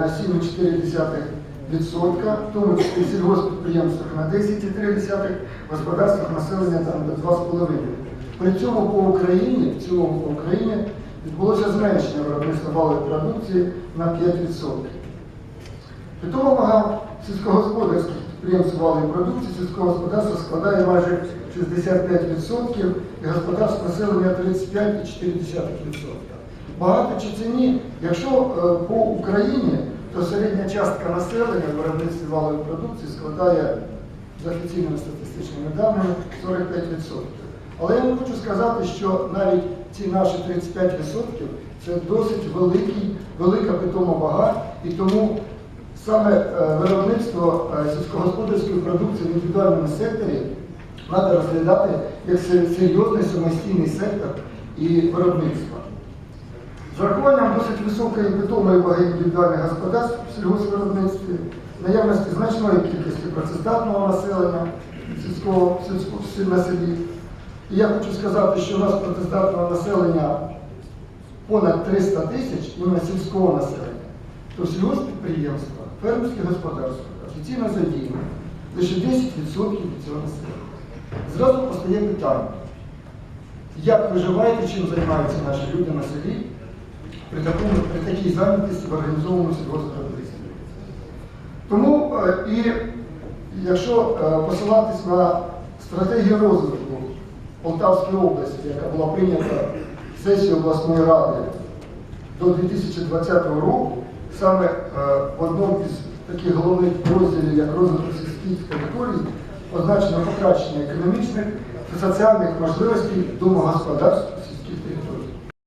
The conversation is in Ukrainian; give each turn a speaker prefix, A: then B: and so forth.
A: на 7,4%, в тому числі сільгоспідприємствах на 10,3%, господарствах населення там до 2,5%. При цьому по Україні, в цілому по Україні відбулося зменшення виробництва валової продукції на 5%. Питова вага сільськогосподарських підприємств валової продукції сільського господарства складає майже 65% і господарств населення 35,4%. Багато чи це ні? Якщо е, по Україні, то середня частка населення в виробництві валової продукції складає за офіційними статистичними даними 45%. Але я не хочу сказати, що навіть ці наші 35% це досить великий, велика питома вага, і тому саме е, виробництво е, сільськогосподарської продукції в індивідуальному секторі треба розглядати як серйозний самостійний сектор і виробництва. З урахуванням досить високої питомої ваги індивідуальних господарств в сільгоспвиробництві, наявності значної кількості працездатного населення сільського, сільського сіль- на селі. І я хочу сказати, що у нас працездатного населення понад 300 тисяч іменно сільського населення, то сільгоспідприємства, фермерські господарства офіційно задіяні лише 10% від цього населення. Зразу постає питання, як виживаєте, чим займаються наші люди на селі при, такому, при такій зайнятості в організованому сільгоспвиробництві. Тому е, і якщо е, посилатись на стратегію розвитку Полтавської області, яка була прийнята сесією обласної ради до 2020 року, саме е, в одному із таких головних розділів, як розвиток сільських територій, позначено покращення економічних та соціальних можливостей домогосподарств сільських територій.